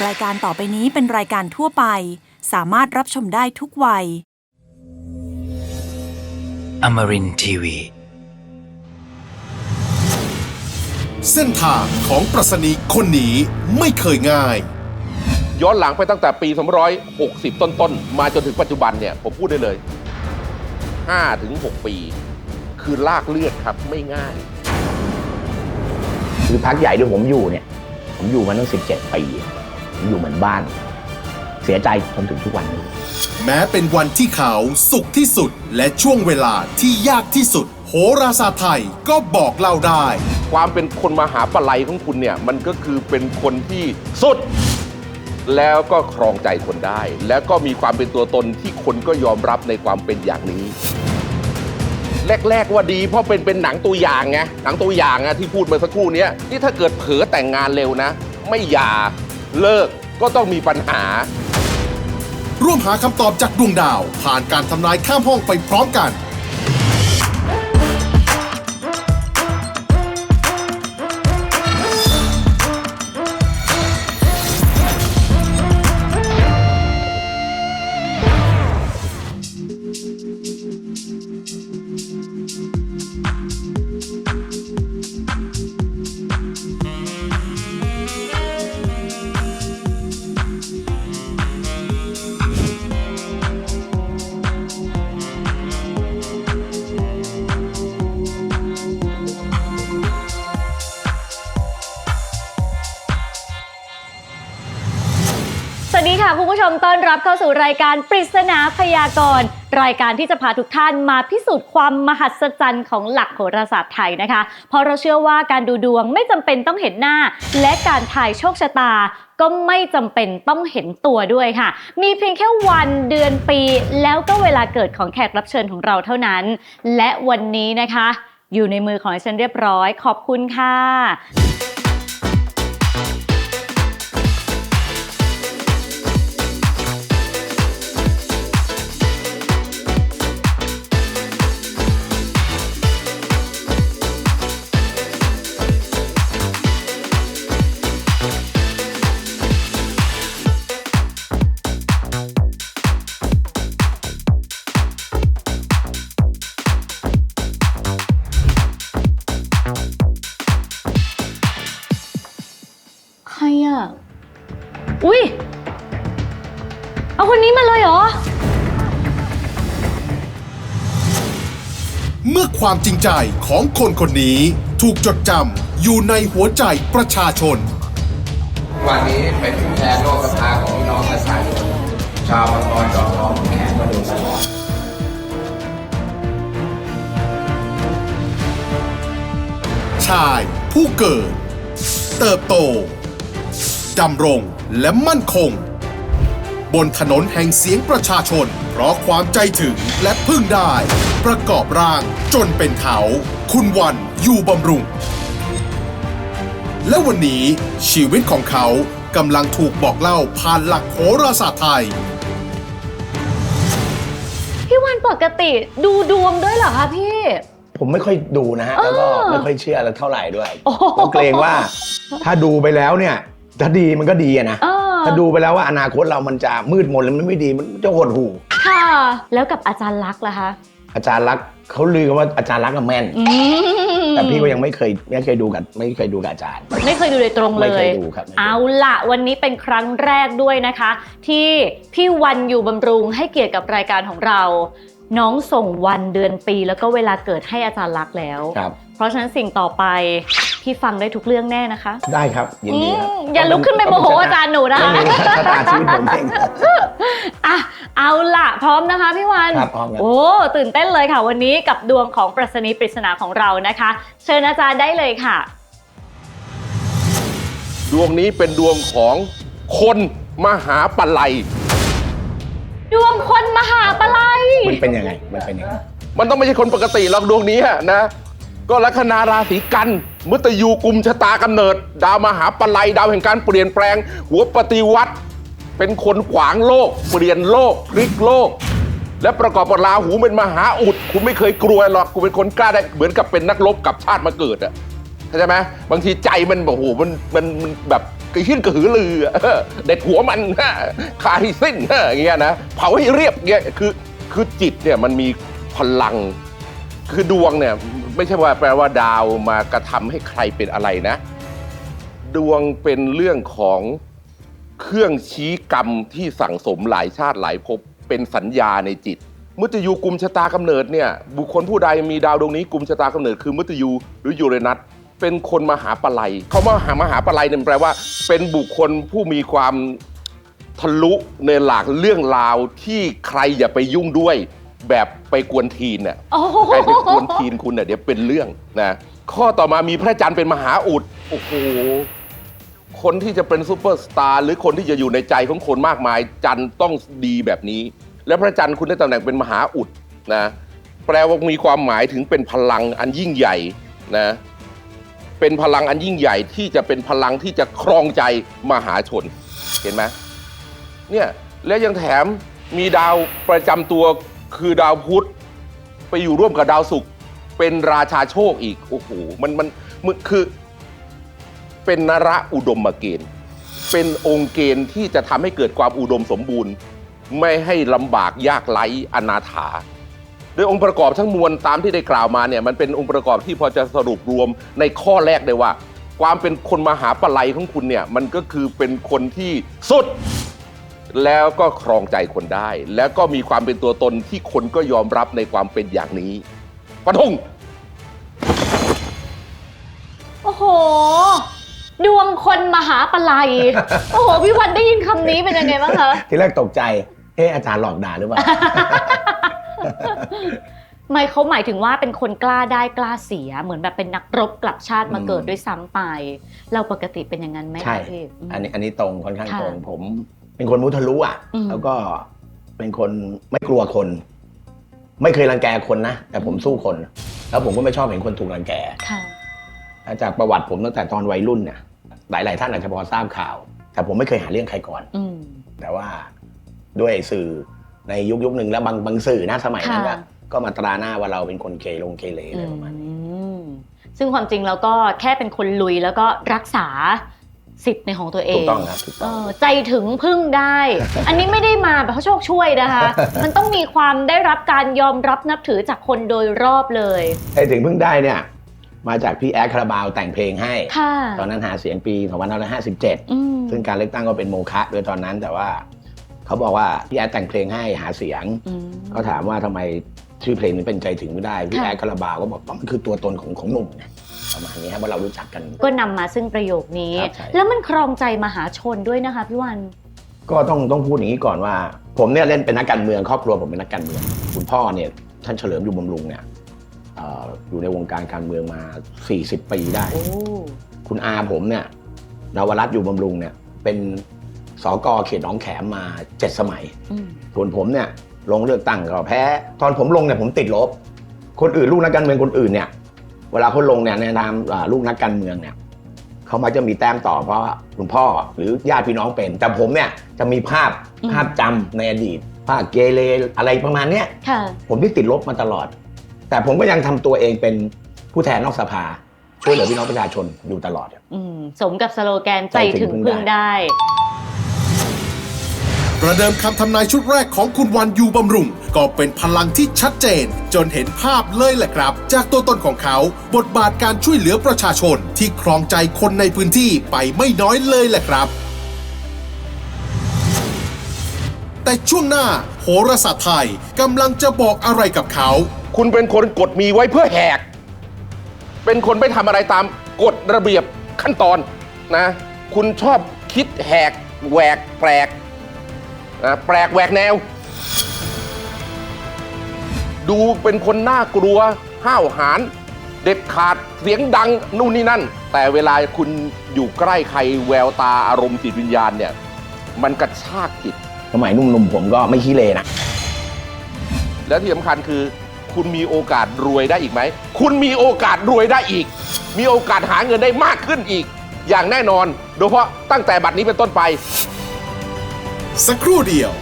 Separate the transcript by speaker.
Speaker 1: รายการต่อไปนี้เป็นรายการทั่วไป สามารถรับชมได้ทุกวัย
Speaker 2: Amarin Tiwi.
Speaker 3: เส้นทางของปรัชนีคนนี้ไม่เคยง่าย
Speaker 4: ย้อนหลังไปตั้งแต่ปี 260 ต้นๆ มาจนถึงปัจจุบันเนี่ย ผมพูดได้เลย 5 ถึง 6 ปี คือลากเลือดครับไม่ง่าย
Speaker 5: คือพักใหญ่ที่ผมอยู่เนี่ย ผมอยู่มาตั้ง 17 ปีผม อยู่เหมือนบ้าน เสียใจจนถึงทุกวันนี้
Speaker 3: แม้เป็นวันที่เขาสุขที่สุดและช่วงเวลาที่ยากที่สุด โหราศาสตร์ไทยก็บอกเล่าได้
Speaker 4: ความเป็นคนมหาปลัยของคุณเนี่ย มันก็คือเป็นคนที่สุด แล้วก็ครองใจคนได้ แล้วก็มีความเป็นตัวตนที่คนก็ยอมรับในความเป็นอย่างนี้ แรก ๆ ว่าดีเพราะเป็นเป็นหนังตัวอย่างไงหนังตัวอย่างอะที่พูดมาสักครู่เนี้ยนี่ถ้าเกิดเผลอแต่งงานเร็วนะ ไม่หย่า เลิกก็ต้องมีปัญหา
Speaker 3: ร่วมหาคำตอบจากดวงดาว ผ่านการทำนายข้ามห้องไปพร้อมกัน
Speaker 6: ชมต้อนรับเข้าสู่รายการปริศนาพยากรณ์รายการที่จะพาทุกท่านมาพิสูจน์ความมหัศจรรย์ของหลักโหราศาสตร์ไทยนะคะ เพราะเราเชื่อว่าการดูดวงไม่จำเป็นต้องเห็นหน้า และการทายโชคชะตา ก็ไม่จำเป็นต้องเห็นตัวด้วยค่ะ มีเพียงแค่วันเดือนปี แล้วก็เวลาเกิดของแขกรับเชิญของเราเท่านั้น และวันนี้นะคะ อยู่ในมือของฉันเรียบร้อย ขอบคุณค่ะ เอาคนนี้มาเลยเหรอ
Speaker 3: เมื่อความจริงใจของคนคนนี้ถูกจดจำอยู่ในหัวใจประชาชน
Speaker 7: วันนี้เป็นผู้แทนโลกสภาของพี่น้องประชาชนชาวมังกรจอมทองแขกมาโดยตลอด
Speaker 3: ชายผู้เกิด เติบโตดำรงและมั่นคง บนถนนแห่งเสียงประชาชน เพราะความใจถึงและพึ่งได้ ประกอบร่างจนเป็นเขา คุณวันอยู่บำรุง และวันนี้ชีวิตของเขากำลังถูกบอกเล่าผ่านหลักโหราศาสตร์ไทย
Speaker 6: พี่วันปกติดูดวงด้วยเหรอคะพี่
Speaker 5: ผมไม่ค่อยดูนะฮะ แล้วก็ไม่ค่อยเชื่ออะไรเท่าไหร่ด้วย
Speaker 6: โอ้โห
Speaker 5: เราเกรงว่า ถ้าดูไปแล้วเนี่ย ถ้าดีมันก็ดีอะนะ
Speaker 6: เออ
Speaker 5: ถ้าดูไปแล้วว่าอนาคตเรามันจะมืดมนหรือมันไม่ดีมันจะหดหู่
Speaker 6: ค่ะ แล้วกับอาจารย์ลักษณ์ล่ะคะ
Speaker 5: อาจารย์รักษณ์เขาลือกันว่าอาจารย์รักษณ์กับแม่น
Speaker 6: อืม
Speaker 5: แต่พี่ก็ยังไม่เคยไม่เคยดูกับไม่เคยดูกับอาจารย์
Speaker 6: ไม่เคยดูโดยตรงเล
Speaker 5: ไม่เค
Speaker 6: ย
Speaker 5: ย ดูครับ
Speaker 6: เอาละวันนี้เป็นครั้งแรกด้วยนะคะ ที่พี่วันอยู่บำรุงให้เกียรติกับรายการของเรา น้องส่งวันเดือนปี แล้วก็เวลาเกิดให้อาจารย์ลักษณ์แล้ว
Speaker 5: ครับ
Speaker 6: เพราะฉะนั้นสิ่งต่อไป พี่ฟังได้ทุกเรื่องแน่นะคะ
Speaker 5: ได้ครับยินดีครับ
Speaker 6: อืมอย่าลุกขึ้นไปโมโหอาจารย์หนูนะ
Speaker 5: ไม่มีชะตาชีวิตผมเอง
Speaker 6: อะเอาล่ะ พร้อมนะคะพี่วัน
Speaker 5: ครับพร้อมครับ
Speaker 6: โอ้ตื่นเต้นเลยค่ะ วันนี้กับดวงของปรัชนีปริศนาของเรานะคะ เชิญอาจารย์ได้เลยค่ะ
Speaker 4: ดวงนี้เป็นดวงของคนมหาปลัย
Speaker 6: ดวงคนมหาปลัย
Speaker 5: มันเป็นยังไงมันเป็นยังไง
Speaker 4: มันต้องไม่ใช่คนปกติหรอกดวงนี้อะนะ ก็ลัคนาราศีกันมุตยูกุมชะตากำเนิด ดาวมหาปลัยดาวแห่งการเปลี่ยนแปลง หัวปฏิวัติ เป็นคนขวางโลก เปลี่ยนโลกพลิกโลก และประกอบกับราหูเป็นมหาอุด คุณไม่เคยกลัวหรอกคุณเป็นคนกล้าได้เหมือนกับเป็นนักรบกับชาติมาเกิดอะเข้าใจไหมบางทีใจมันบอกโอ้โหมันมันมันแบบกระหิ้นกระหือรือเด็ดหัวมันฮะขาให้สิ้นอย่างเงี้ยนะเผาให้เรียบเงี้ยคือคือจิตเนี่ยมันมีพลังคือดวงเนี่ย ไม่ใช่ว่าแปลว่าดาวมากระทำให้ใครเป็นอะไรนะ ดวงเป็นเรื่องของเครื่องชี้กรรมที่สั่งสมหลายชาติหลายภพเป็นสัญญาในจิตมุตยูกลุ่มชะตากำเนิดเนี่ยบุคคลผู้ใดมีดาวดวงนี้กลุ่มชะตากำเนิดคือมุตยูหรือยูเรนัสเป็นคนมหาปลัยเขามาหามหาปลัยเนี่ยแปลว่า เป็นบุคคลผู้มีความทะลุในหลากเรื่องราวที่ใครอย่าไปยุ่งด้วย แบบไปกวนทีนเนี่ย
Speaker 6: โอ้โห
Speaker 4: ใครไปกวนทีนคุณเนี่ยเดี๋ยวเป็นเรื่องนะข้อต่อมามีพระจันทร์เป็นมหาอุดโอ้โหคนที่จะเป็นซูเปอร์สตาร์หรือคนที่จะอยู่ในใจของคนมากมาย จันทร์ต้องดีแบบนี้ และพระจันทร์คุณได้ตำแหน่งเป็นมหาอุดนะแปลว่ามีความหมายถึงเป็นพลังอันยิ่งใหญ่นะเป็นพลังอันยิ่งใหญ่ที่จะเป็นพลังที่จะครองใจมหาชน เห็นไหมเนี่ยแล้วยังแถมมีดาวประจำตัว คือดาวพุธไปอยู่ร่วมกับดาวศุกร์เป็นราชาโชคอีกโอ้โหมันมันมันคือ เป็นนระอุดมเกณฑ์ เป็นองค์เกณฑ์ที่จะทำให้เกิดความอุดมสมบูรณ์ ไม่ให้ลำบากยากไร้อนาถา โดยองค์ประกอบทั้งมวลตามที่ได้กล่าวมาเนี่ยมันเป็นองค์ประกอบที่พอจะสรุปรวมในข้อแรกได้ว่า ความเป็นคนมหาปลัยของคุณเนี่ยมันก็คือเป็นคนที่สุด แล้วก็ครองใจคนได้ แล้วก็มีความเป็นตัวตนที่คนก็ยอมรับในความเป็นอย่างนี้ปะทง
Speaker 6: โอ้โห ดวงคนมหาปลัยโอ้โห พี่วันได้ยินคำนี้เป็นยังไงบ้างคะ
Speaker 5: ทีแรกตกใจ เอ๊ะอาจารย์หลอกด่าหรือเปล่า
Speaker 6: ไม่เขาหมายถึงว่าเป็นคนกล้าได้กล้าเสีย เหมือนแบบเป็นนักรบกลับชาติมา
Speaker 5: อืม
Speaker 6: เกิดด้วยซ้ำไป เราปกติเป็นอย่างนั้นไหม
Speaker 5: ใช่
Speaker 6: คะพี่ม
Speaker 5: อันนี้อันนี้ตรงค่อนข้าง
Speaker 6: ค่ะ
Speaker 5: ตรงผม เป็นคนมุทะลุอะ
Speaker 6: อืม
Speaker 5: แล้วก็เป็นคนไม่กลัวคน ไม่เคยรังแกคนนะ แต่ผมสู้คน แล้วผมก็ไม่ชอบเห็นคนถูกรังแก
Speaker 6: ค่ะ
Speaker 5: จากประวัติผมตั้งแต่ตอนวัยรุ่นเนี่ยหลาย ๆ ท่านอาจจะพอทราบข่าว แต่ผมไม่เคยหาเรื่องใครก่อน
Speaker 6: อืม
Speaker 5: แต่ว่าด้วยสื่อในยุคยุคหนึ่งแล้วบางบางสื่อนะสมัยนั้น
Speaker 6: ค่ะ
Speaker 5: ก็ก็มาตราหน้าว่าเราเป็นคนเกลงเกเรอะไรประมาณนี้
Speaker 6: อืมซึ่งความจริงแล้วก็แค่เป็นคนลุยแล้วก็รักษา สิทธิ์ในของตัวเอง
Speaker 5: ถูกต้องครับถูก
Speaker 6: เอ
Speaker 5: ต้อง
Speaker 6: อใจถึงพึ่งได้ อันนี้ไม่ได้มาแบบเพราะโชคช่วยนะคะ มันต้องมีความได้รับการยอมรับนับถือจากคนโดยรอบเลย
Speaker 5: ไอ้ถึงเพิ่งได้เนี่ย มาจากพี่แอดคาราบาวแต่งเพลงให้
Speaker 6: ค่ะ
Speaker 5: ตอนนั้นหาเสียงปี2557
Speaker 6: อืม
Speaker 5: ซึ่งการเลือกตั้งก็เป็นโมฆะด้วยตอนนั้นแต่ว่า เขาบอกว่าพี่แอดแต่งเพลงให้หาเสียง
Speaker 6: อืม
Speaker 5: ก็ถามว่าทำไมชื่อเพลงนี้เป็นใจถึงไม่ได้ พี่
Speaker 6: ค่ะ
Speaker 5: แอดคาราบาวก็บอกว่ามันคือตัวตนของของหนุ่มไง ประมาณนี้ครับว่าเรารู้จักกัน
Speaker 6: ก็นำมาซึ่งประโยคนี้
Speaker 5: ครับใช่
Speaker 6: แล้วมันครองใจมหาชนด้วยนะคะพี่วัน
Speaker 5: ก็ต้องต้องพูดอย่างนี้ก่อนว่า ผมเนี่ยเล่นเป็นนักการเมืองครอบครัวผมเป็นนักการเมือง คุณพ่อเนี่ยท่านเฉลิมอยู่บำรุงเนี่ยเอ่ออยู่ในวงการการเมืองมา 40 ปีได้
Speaker 6: โอ้
Speaker 5: คุณอาผมเนี่ยนวรัตน์อยู่บำรุงเนี่ยเป็นสกเขตหนองแขมมาเจ็ดสมัย
Speaker 6: อืม
Speaker 5: ส่วนผมเนี่ยลงเลือกตั้งก็แพ้ ตอนผมลงเนี่ยผมติดลบ คนอื่นลูกนักการเมืองคนอื่นเนี่ย เวลาเขาลงเนี่ยในนามอ่าลูกนักการเมืองเนี่ยเขามักจะมีแต้มต่อเพราะว่าคุณพ่อหรือญาติพี่น้องเป็น แต่ผมเนี่ยจะมีภาพภาพจำในอดีตภาพเกเรอะไรประมาณเนี้ย
Speaker 6: ค่ะ
Speaker 5: ผมที่ติดลบมาตลอด แต่ผมก็ยังทำตัวเองเป็นผู้แทนนอกสภาช่วยเหลือพี่น้องประชาชนอยู่ตลอด
Speaker 6: อืมสมกับสโลแกนใจ
Speaker 5: ใจถึ
Speaker 6: ถึ
Speaker 5: ง
Speaker 6: ง
Speaker 5: พึ่ง
Speaker 6: พึ่งได้
Speaker 3: ประเดิมคำทำนายชุดแรกของคุณวันยูบำรุง ก็เป็นพลังที่ชัดเจน จนเห็นภาพเลยแหละครับ จากตัวตนของเขา บทบาทการช่วยเหลือประชาชน ที่ครองใจคนในพื้นที่ไปไม่น้อยเลยแหละครับ แต่ช่วงหน้าโหราศาสตร์ไทยกำลังจะบอกอะไรกับเขา
Speaker 4: คุณเป็นคนกดมีไว้เพื่อแหก เป็นคนไม่ทำอะไรตามกฎระเบียบขั้นตอนนะ คุณชอบคิดแหกแหวกแปลก นะแปลกแหวกแนว ดูเป็นคนน่ากลัวห้าวหาญเด็ดขาดเสียงดังนู่นนี่นั่น แต่เวลาคุณอยู่ใกล้ใครแววตาอารมณ์จิตวิญญาณเนี่ย มันกระชากจิต
Speaker 5: สมัยหนุ่มๆผมก็ไม่ขี้เลนะ
Speaker 4: แล้วที่สำคัญคือ คุณมีโอกาสรวยได้อีกไหม คุณมีโอกาสรวยได้อีก มีโอกาสหาเงินได้มากขึ้นอีก อย่างแน่นอน โดยเฉพาะตั้งแต่บัดนี้เป็นต้นไป
Speaker 3: สักครู่เดียว